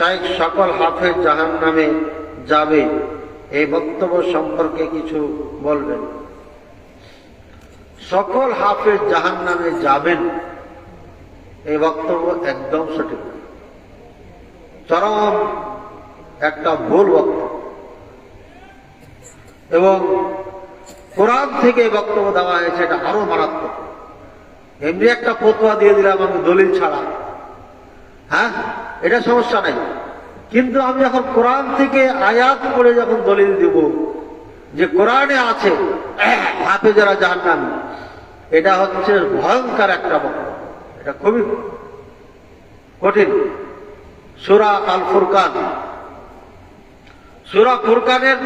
শাইখ সকল হাফেজ জাহান নামে যাবে। এই বক্তব্য সম্পর্কে কিছু বলবেন। সকল হাফেজ জাহান নামে যাবেন। এই বক্তব্য একদম সঠিক। চরম একটা ভুল বক্তব্য। এবং কোরআন থেকে বক্তব্য দেওয়া হয়েছে, এটা আরও মারাত্মক। এমনি একটা ফতোয়া দিয়ে দিলাম আমি দলিল ছাড়া। হ্যাঁ? এটা সমস্যা নাই। কিন্তু আমি যখন কোরআন থেকে আয়াত করে যখন দলিল দিব, যে কোরআনে আছে, হাফেজারা জাহান্নাম, এটা হচ্ছে ভয়ঙ্কর একটা বক্তব্য এটা খুবই কঠিন। সুরা আল ফুরকান সুরা ফুরকানের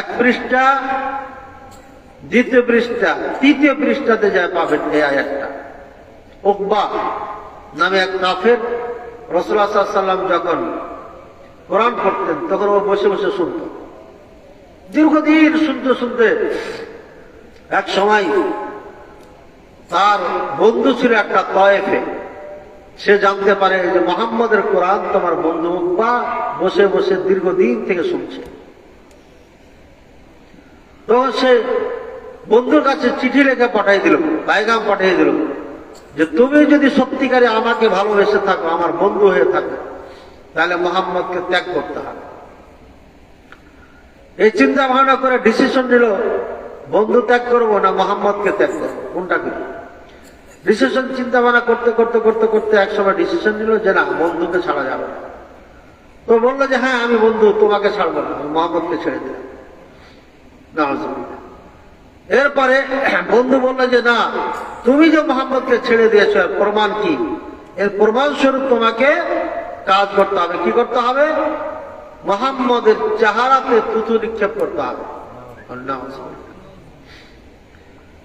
এক পৃষ্ঠা, দ্বিতীয় পৃষ্ঠা, তৃতীয় পৃষ্ঠাতে যা পাবেন এই আয়াতটা। উকবা নামে এক কাফের রসুল্লাহ সাল্লাম যখন কোরআন পড়তেন, তখন ও বসে বসে শুনত। দীর্ঘদিন শুনতে শুনতে এক সময় তার বন্ধু ছিল একটা তয়েফে। সে জানতে পারে যে মোহাম্মদের কোরআন তোমার বন্ধু বা বসে বসে দীর্ঘদিন থেকে শুনছে। তখন সে বন্ধুর কাছে চিঠি লেখে পাঠাই দিল বাইগাম পাঠিয়ে দিল। যে তুমি যদি সত্যিকারে আমাকে ভালোবেসে থাকো, আমার বন্ধু হয়ে থাকো, তাহলে মোহাম্মদকে ত্যাগ করতে হবে। এই চিন্তা ভাবনা করে ডিসিশন নিল, বন্ধু ত্যাগ করব না, মোহাম্মদকে ত্যাগ করব? কোনটা কি ডিসিশন চিন্তা ভাবনা করতে করতে করতে করতে একসময় ডিসিশন নিল যে না, বন্ধুকে ছাড়া যাবে না। তো বলল যে হ্যাঁ আমি বন্ধু, তোমাকে ছাড়বো না মোহাম্মদকে ছেড়ে দিলাম। এরপরে বন্ধু বলল যে না তুমি যে মোহাম্মদকে ছেড়ে দিয়েছ প্রমাণ কি? এর প্রমাণ স্বরূপ তোমাকে কাজ করতে হবে। কি করতে হবে? মোহাম্মদের চেহারাতে থুতু নিক্ষেপ করতে হবে।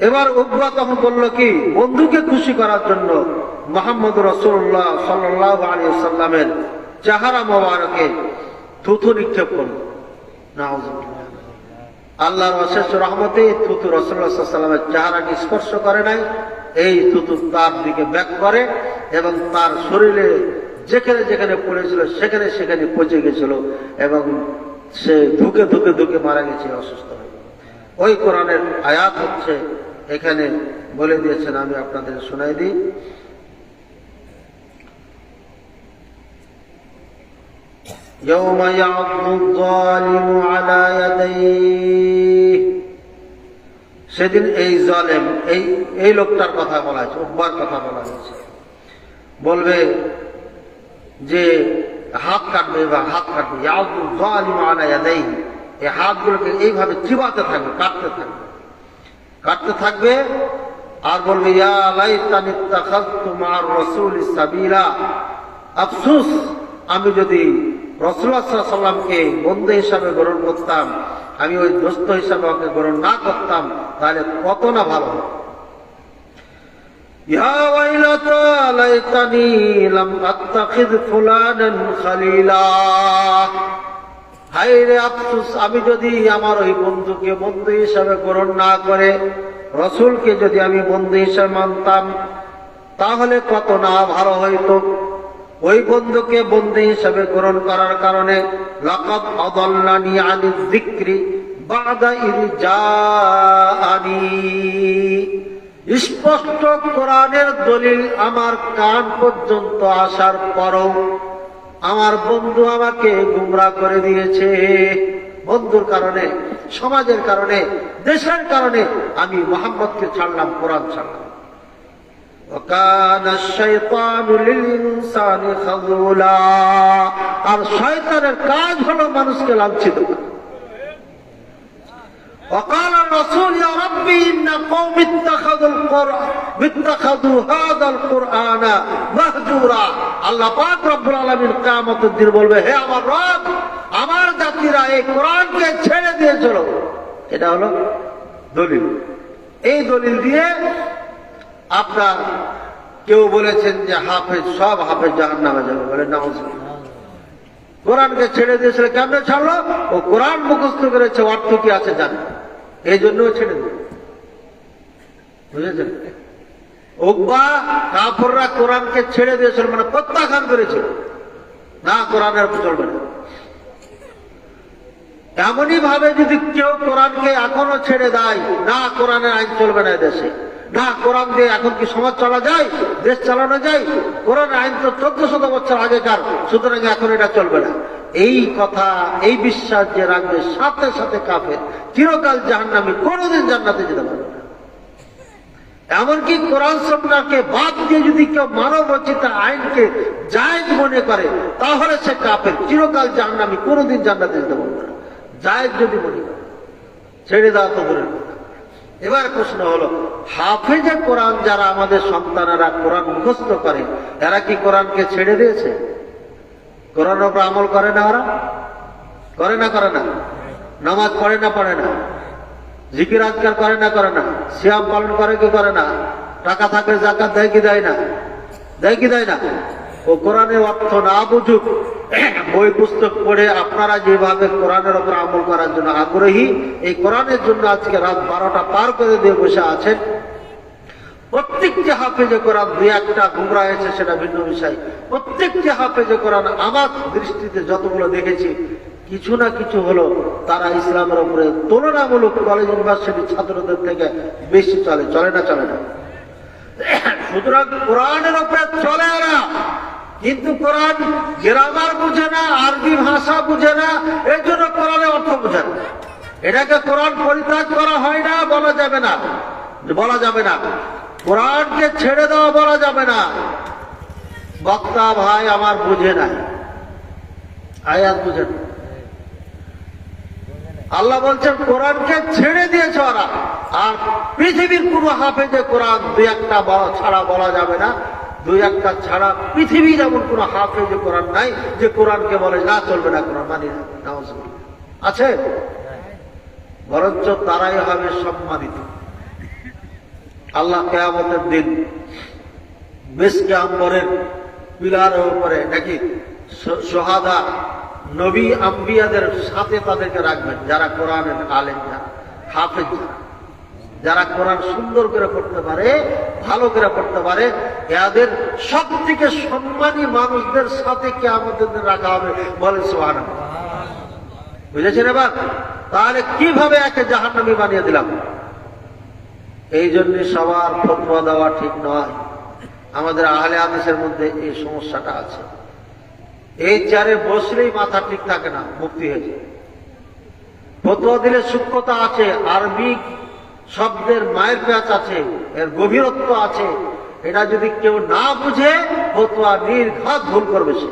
এবার উকবা তখন বলল কি, বন্ধুকে খুশি করার জন্য মোহাম্মদ রসুল্লাহ সাল্লামের চেহারা মোবারকে থুথু নিক্ষেপ করল। আল্লাহর অশেষ রহমতে থুতু রসুল্লাহামের চেহারাকে স্পর্শ করে নাই। এই থুতু তার দিকে ব্যাক করে এবং তার শরীরে যেখানে যেখানে পড়েছিল সেখানে সেখানে পচে গেছিল এবং সে ধুকে ধুকে ধুকে মারা গেছে অসুস্থ হয়ে ওই কোরআনের আয়াত হচ্ছে এখানে বলে দিয়েছেন আমি আপনাদের শোনাই দিই يوم يعض الظالم على يديه সেদিন এই জলেম, এই এই লোকটার কথা বলা হয়েছে উব্বার কথা বলা হয়েছে। বলবে যে, হাত কাটবে বা হাত কাটবে। ইয়াদাইহি। এই হাতগুলোকে এইভাবে চিবাতে থাকবে, কাটতে থাকবে। কাটতে থাকবে আর বলবে মা'আর রাসূল সাবিলা। আমি যদি রসুল্লাহ সাল্লামকে বন্ধু হিসাবে গ্রহণ করতাম আমি ওই দোস্ত হিসাবে ওকে গ্রহণ না করতাম, তাহলে কত না ভালো আমি যদি আমার ওই বন্ধুকে বন্ধু হিসাবে গ্রহণ না করে, রসুলকে যদি আমি বন্ধু হিসাবে মানতাম, তাহলে কত না ভালো হইতো। ওই বন্ধুকে বন্ধু হিসাবে গ্রহণ করার কারণে লকব অদল্লানি আনি জাআনি স্পষ্ট কোরআনের দলিল আমার কান পর্যন্ত আসার পরও আমার বন্ধু আমাকে গুমরা করে দিয়েছে। বন্ধুর কারণে, সমাজের কারণে, দেশের কারণে আমি মোহাম্মদকে ছাড়লাম, কোরআন ছাড়লাম। আর শয়তানের কাজ হলো মানুষকে লাঞ্ছিত করা। وقال الرسول يا ربي إن قوم اتخذوا القرآن اتخذوا هذا القرآن مهجورا আল্লাহ পাক রব্বুল আলামিন কিয়ামতের দিন বলবে হে আমার রব আমার জাতিরা এই কোরআনকে ছেড়ে দিয়েছিল এটা হলো দলিল এই দলিল দিয়ে আপনার কেউ বলেছেন যে হাফেজ সব হাফেজ জাহান নামে যাবে বলে নামাজ কোরআনকে ছেড়ে দিয়েছিল কেমনে ছাড়লো ও কোরআন মুখস্থ করেছে অর্থ কি আছে জানে এই জন্য ছেড়ে দিল বুঝেছেন? উকবা কাফররা কোরআনকে ছেড়ে দিয়েছিল মানে প্রত্যাখ্যান করেছিল। না কোরআনের চলবে না। এমনই ভাবে যদি কেউ কোরআনকে এখনও ছেড়ে দেয়, না, কোরআনের আইন চলবে না দেশে না, কোরআন দিয়ে এখন কি সমাজ চলা যায়, দেশ চালানো যায়? কোরআনের আইন তো চোদ্দ শত বছর আগেকার, সুতরাং এখন এটা চলবে না। এই কথা, এই বিশ্বাস যে রাখবে, সাথে সাথে কাফের চিরকাল জাহান্নামী, কোনোদিন জান্নাতে যেতে পারবে এমনকি কোরআন সন্ন্যাকে বাদ দিয়ে যদি কেউ মানব রচিত আইনকে জায়েজ মনে করে, তাহলে সে কাফের চিরকাল জাহান্নামী, কোনোদিন জান্নাতে যেতে পারবে না। জায়েজ যদি মনে করে, ছেড়ে দেওয়া তো কথা। এবার প্রশ্ন হলো, হাফেজে কোরআন যারা আমাদের সন্তানেরা কোরআন মুখস্থ করে, এরা কি কোরআনকে ছেড়ে দিয়েছে? কোরআন ওপর আমল করে না ওরা? করে না করে না? নামাজ পড়ে না পড়ে না? জিকির, আজকার করে না করে না? সিয়াম পালন করে কি করে না? টাকা থাকলে জাকাত দেয় কি দেয় না? দেয় কি দেয় না? ও কোরআনের অর্থ না বুঝুক, বই পুস্তক পড়ে আপনারা যেভাবে কোরআনের ওপর আমল করার জন্য আগ্রহী, এই কোরআনের জন্য আজকে রাত বারোটা পার করে দিয়ে বসে আছেন। প্রত্যেকটি হাফেজে কোরআন দুই একটা গুমরা হয়েছে, সেটা ভিন্ন বিষয়। প্রত্যেকটি হাফেজে কোরআন আমার দৃষ্টিতে যতগুলো দেখেছি, কিছু না কিছু হলো তারা ইসলামের উপরে তুলনামূলক কলেজ ইউনিভার্সিটির ছাত্রদের থেকে বেশি চলে। চলে না চলে না? সুতরাং কোরআনের উপরে চলে না। কিন্তু কোরআন গ্রামার বুঝে না, আরবি ভাষা বুঝে না এর জন্য কোরআনের অর্থ বুঝে না। এটাকে কোরআন পরিত্যাগ করা হয় না, বলা যাবে না। বলা যাবে না। কোরআনকে ছেড়ে দেওয়া বলা যাবে না। বক্তা ভাই আমার বুঝে নাই। আয়াত বুঝে না আল্লাহ বলছেন, কোরআনকে ছেড়ে দিয়েছে ওরা। আর পৃথিবীর কোন হাফেজে কোরআন দুই একটা ছাড়া বলা যাবে না। দুই একটা ছাড়া পৃথিবীর এমন কোন হাফেজে কোরআন নাই, যে কোরআনকে বলে, না, চলবে না কোরআন, মানি না আছে? বরঞ্চ তারাই হবে সম্মানিত। আল্লাহ কেয়ামতের দিন বেশকে আম্বরের পিলারের উপরে নাকি সোহাদা নবী আম্বিয়াদের সাথে তাদেরকে রাখবেন, যারা কোরআনের আলেন যারা, হাফেজ যারা। যারা কোরআন সুন্দর করে পড়তে পারে, ভালো করে পড়তে পারে, এদের সব থেকে সম্মানী মানুষদের সাথে কে আমাদের রাখা হবে বলে সোহান বুঝেছেন এবার? তাহলে কীভাবে একে জাহান্নামী বানিয়ে দিলাম? এই জন্য সবার ফতোয়া দেওয়া ঠিক নয়। আমাদের আহলে আদেশের মধ্যে এই সমস্যাটা আছে। এই চেয়ারে বসলেই মাথা ঠিক থাকে না, মুক্তি হয়েছে ফতোয়া দিলে সূক্ষ্মতা আছে, আরবি শব্দের মায়ের প্যাচ আছে, এর গভীরত্ব আছে। এটা যদি কেউ না বুঝে, ফতোয়া নির্ঘাত ভুল করবে সে।